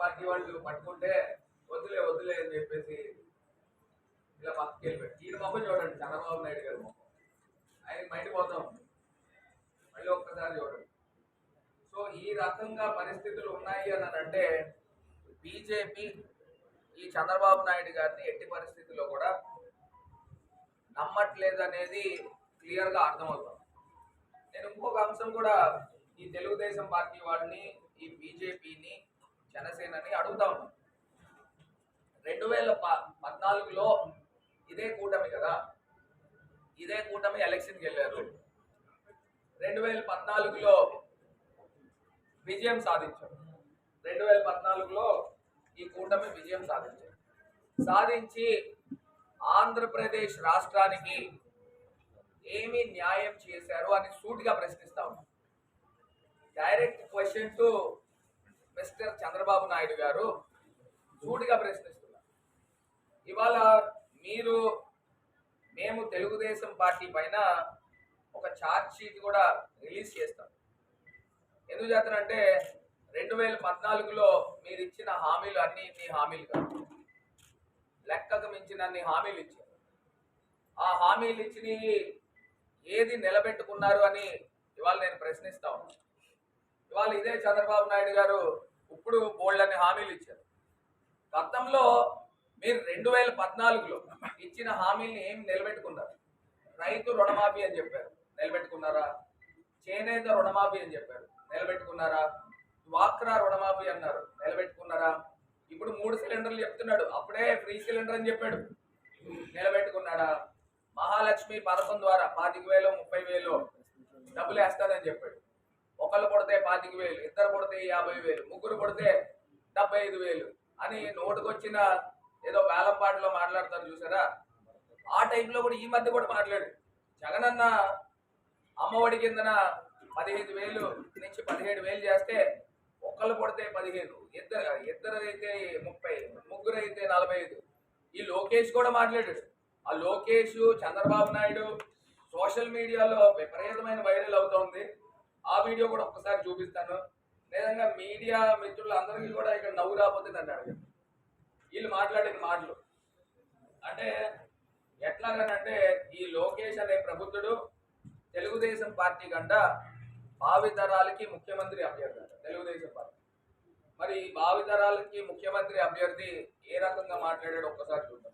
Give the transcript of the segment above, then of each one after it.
Party వాళ్ళు పట్టుకుంటే వద్దులే వద్దులే అని చెప్పేసి ఇలా పక్కకి వెళ్ళిపోయాడు ఈయన మొక్క చూడండి చంద్రబాబు నాయుడు గారి మొక్క ఆయన మైండ్ పోతాం. మళ్ళీ ఒక్కసారి చూడండి. సో ఈ రకంగా పరిస్థితులు ఉన్నాయి అని అంటే బీజేపీ ఈ చంద్రబాబు నాయుడు గారిని ఎట్టి పరిస్థితుల్లో కూడా నమ్మట్లేదు అనేది క్లియర్గా అర్థమవుతుంది. నేను ఇంకొక అంశం కూడా ఈ తెలుగుదేశం పార్టీ వాళ్ళని ఈ బీజేపీని జనసేనని అడుగుతా ఉన్నాం. రెండు వేల ప- పద్నాలుగులో ఇదే కూటమి కదా? ఇదే కూటమి ఎలక్షన్కి వెళ్ళారు. రెండు వేల పద్నాలుగులో విజయం సాధించారు. రెండు వేల పద్నాలుగులో ఈ కూటమి విజయం సాధించారు. సాధించి ఆంధ్రప్రదేశ్ రాష్ట్రానికి ఏమి న్యాయం చేశారు అని సూటిగా ప్రశ్నిస్తా ఉన్నాం. Direct question to mister Chandrababu Naidu garu సూటిగా ప్రశ్నిస్తున్నారు. ఇవాళ మీరు మేము తెలుగుదేశం పార్టీ పైన ఒక ఛార్జ్ షీట్ కూడా రిలీజ్ చేస్తాం. ఎందుకు చేస్తానంటే రెండు వేల పద్నాలుగులో మీరు ఇచ్చిన హామీలు అన్ని ఇన్ని హామీలు కాదు. లెక్కకు మించిన అన్ని హామీలు ఇచ్చారు. ఆ హామీలు ఇచ్చినవి ఏది నిలబెట్టుకున్నారు అని ఇవాళ నేను ప్రశ్నిస్తా ఉన్నాను ఇవాళ ఇదే చంద్రబాబు నాయుడు గారు ఇప్పుడు బోల్డ్ అనే హామీలు ఇచ్చారు. గతంలో మీరు రెండు వేల పద్నాలుగులో ఇచ్చిన హామీల్ని ఏం నిలబెట్టుకున్నారు? రైతు రుణమాఫీ అని చెప్పారు. నిలబెట్టుకున్నారా? చేనేత రుణమాఫీ అని చెప్పారు. నిలబెట్టుకున్నారా? డ్వాక్రా రుణమాఫీ అన్నారు. నిలబెట్టుకున్నారా? ఇప్పుడు మూడు సిలిండర్లు చెప్తున్నాడు. అప్పుడే ఫ్రీ సిలిండర్ అని చెప్పాడు. నిలబెట్టుకున్నాడా? మహాలక్ష్మి పథకం ద్వారా పాతిక వేలు ముప్పై వేలు డబ్బులు వేస్తానని చెప్పాడు. ఒకళ్ళు పడితే పాతిక వేలు ఇద్దరు పడితే యాభై వేలు ముగ్గురు పడితే డెబ్బై ఐదు వేలు అని నోటుకొచ్చిన ఏదో వేలం పాటలో మాట్లాడతారు చూసారా? ఆ టైంలో కూడా ఈ మధ్య కూడా మాట్లాడు జగనన్న అమ్మఒడి కిందన పదిహేను వేలు నుంచి పదిహేడు వేలు చేస్తే ఒక్కళ్ళు పడితే పదిహేను ఇద్దరు ఇద్దరు అయితే ముప్పై ముగ్గురు అయితే నలభై ఐదు. ఈ లోకేష్ కూడా మాట్లాడాడు. ఆ లోకేష్ చంద్రబాబు నాయుడు సోషల్ మీడియాలో విపరీతమైన వైరల్ అవుతోంది ఆ వీడియో కూడా ఒక్కసారి చూపిస్తాను. లేదంగా మీడియా మిత్రులందరికీ కూడా ఇక్కడ నవ్వు రాబోతుంది నన్ను అడగండి. వీళ్ళు మాట్లాడిన మాటలు. అంటే ఎట్లాగనంటే ఈ లోకేష్ అనే ప్రభుత్వుడు తెలుగుదేశం పార్టీ కంట భావితరాలకి ముఖ్యమంత్రి అభ్యర్థి. అంట తెలుగుదేశం పార్టీ. మరి ఈ భావితరాలకి ముఖ్యమంత్రి అభ్యర్థి ఏ రకంగా మాట్లాడాడో ఒక్కసారి చూద్దాం.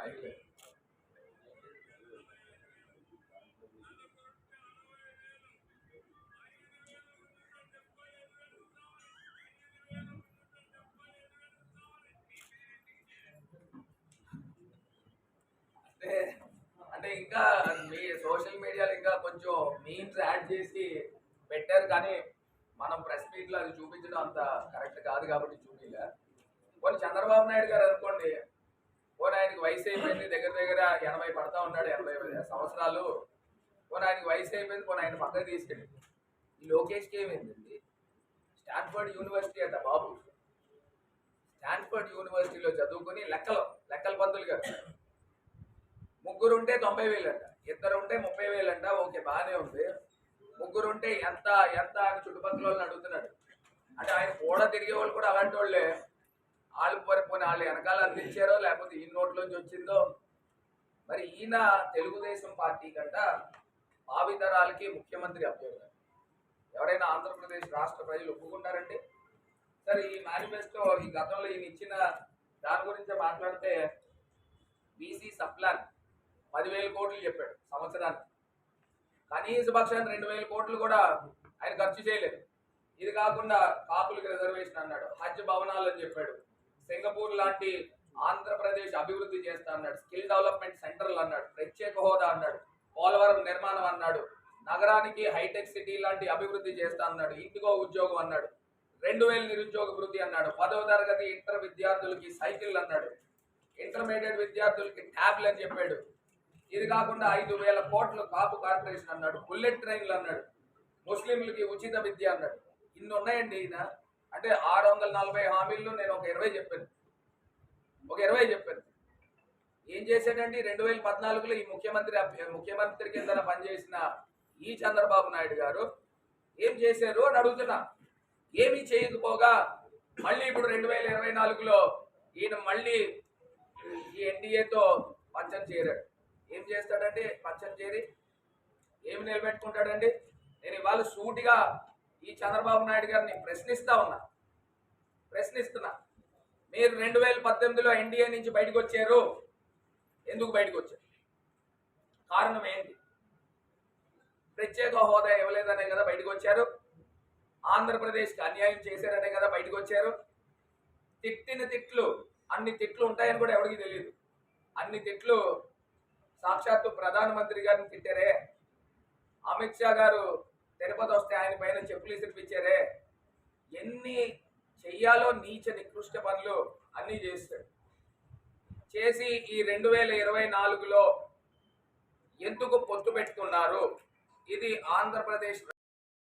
ఇంకా అంటే అంటే ఇంకా మీ సోషల్ మీడియాలో ఇంకా కొంచెం మీమ్స్ యాడ్ చేసి పెట్టారు కానీ మనం ప్రెస్ మీట్లో అది చూపించడం అంత కరెక్ట్ కాదు కాబట్టి చూపించలే కొన్ని చంద్రబాబు నాయుడు గారు అనుకోండి ఓ ఆయనకి వయసు అయిపోయింది దగ్గర దగ్గర ఎనభై పడతా ఉన్నాడు ఎనభై సంవత్సరాలు. పోనీ ఆయనకి వయసు అయిపోయింది పోనీ ఆయన పక్కన తీసుకెళ్ళి. ఈ లోకేష్కి ఏమైందండి? స్టాన్ఫర్డ్ యూనివర్సిటీ అంట బాబు. స్టాన్ఫర్డ్ యూనివర్సిటీలో చదువుకుని లెక్కలు లెక్కల పంతులు గారు. ముగ్గురు ఉంటే తొంభై వేలు అంట ఇద్దరు ఉంటే ముప్పై వేలు అంట ఓకే బాగానే ఉంది. ముగ్గురు ఉంటే ఎంత ఎంత అని చుట్టుపక్కల వాళ్ళని అడుగుతున్నాడు. అంటే ఆయన కూడా తిరిగే వాళ్ళు కూడా అలాంటి వాళ్ళే. వాళ్ళు పోయి పోనీ వాళ్ళు వెనకాల అందించారో లేకపోతే ఈ నోట్లోంచి వచ్చిందో? మరి ఈయన తెలుగుదేశం పార్టీ కంట భావితరాలకి ముఖ్యమంత్రి అభ్యర్థి. ఎవరైనా ఆంధ్రప్రదేశ్ రాష్ట్ర ప్రజలు ఒప్పుకుంటారండి? సరే ఈ మేనిఫెస్టో ఈ గతంలో ఈయన ఇచ్చిన దాని గురించి మాట్లాడితే బీసీ సప్లాన్ పదివేల కోట్లు చెప్పాడు సంవత్సరానికి. కనీస పక్షాన్ని రెండు వేల కోట్లు కూడా ఆయన ఖర్చు చేయలేదు. ఇది కాకుండా కాపులకు రిజర్వేషన్ అన్నాడు. హజ్ భవనాలు అని చెప్పాడు. సింగపూర్ లాంటి ఆంధ్రప్రదేశ్ అభివృద్ధి చేస్తా అన్నాడు. స్కిల్ డెవలప్మెంట్ సెంటర్లు అన్నాడు. ప్రత్యేక హోదా అన్నాడు. పోలవరం నిర్మాణం అన్నాడు. నగరానికి హైటెక్ సిటీ లాంటి అభివృద్ధి చేస్తా అన్నాడు. ఇంటికో ఉద్యోగం అన్నాడు. రెండు వేల నిరుద్యోగ వృద్ధి అన్నాడు. పదవ తరగతి ఇంటర్ విద్యార్థులకి సైకిల్ అన్నాడు. ఇంటర్మీడియట్ విద్యార్థులకి ట్యాబ్లు అని చెప్పాడు. ఇది కాకుండా ఐదు వేల కోట్లు కాపు కార్పొరేషన్ అన్నాడు. బుల్లెట్ ట్రైన్లు అన్నాడు. ముస్లింలకి ఉచిత విద్య అన్నాడు. ఇన్ని ఉన్నాయండి ఈయన? అంటే ఆరు వందల నలభై హామీల్లో నేను ఒక ఇరవై చెప్పాను. ఒక ఇరవై చెప్పాను. ఏం చేశాడండి రెండు వేల పద్నాలుగులో ఈ ముఖ్యమంత్రి అభ్య- ముఖ్యమంత్రి కింద పనిచేసిన ఈ చంద్రబాబు నాయుడు గారు ఏం చేశారు అని అడుగుతున్నా. ఏమీ చేయకపోగా మళ్ళీ ఇప్పుడు రెండు వేల ఇరవై నాలుగులో ఈయన మళ్ళీ ఈ ఎన్డీఏతో పంచం చేరాడు. ఏం చేస్తాడంటే పంచం చేరి ఏమి నిలబెట్టుకుంటాడండి నేను ఇవాళ సూటిగా ఈ చంద్రబాబు నాయుడు గారిని ప్రశ్నిస్తా ఉన్నా. ప్రశ్నిస్తున్నా. మీరు రెండు వేల పద్దెనిమిదిలో ఎన్డీఏ నుంచి బయటకు వచ్చారు. ఎందుకు బయటకు వచ్చారు? కారణం ఏంటి? ప్రత్యేక హోదా ఇవ్వలేదనే కదా బయటకు వచ్చారు. ఆంధ్రప్రదేశ్కి అన్యాయం చేశారనే కదా బయటకు వచ్చారు. తిట్టిన తిట్లు అన్ని తిట్లు ఉంటాయని కూడా ఎవరికి తెలియదు అన్ని తిట్లు సాక్షాత్తు ప్రధానమంత్రి గారిని తిట్టారే. అమిత్ షా గారు తిరుపతి వస్తే ఆయన పైన చెప్పులు ఇసిరిపించారే. ఎన్ని చెయ్యాలో నీచ నికృష్ట పనులు అన్నీ చేస్తాడు. చేసి ఈ రెండు వేల ఇరవై నాలుగులో ఎందుకు పొత్తు పెట్టుకున్నారు? ఇది ఆంధ్రప్రదేశ్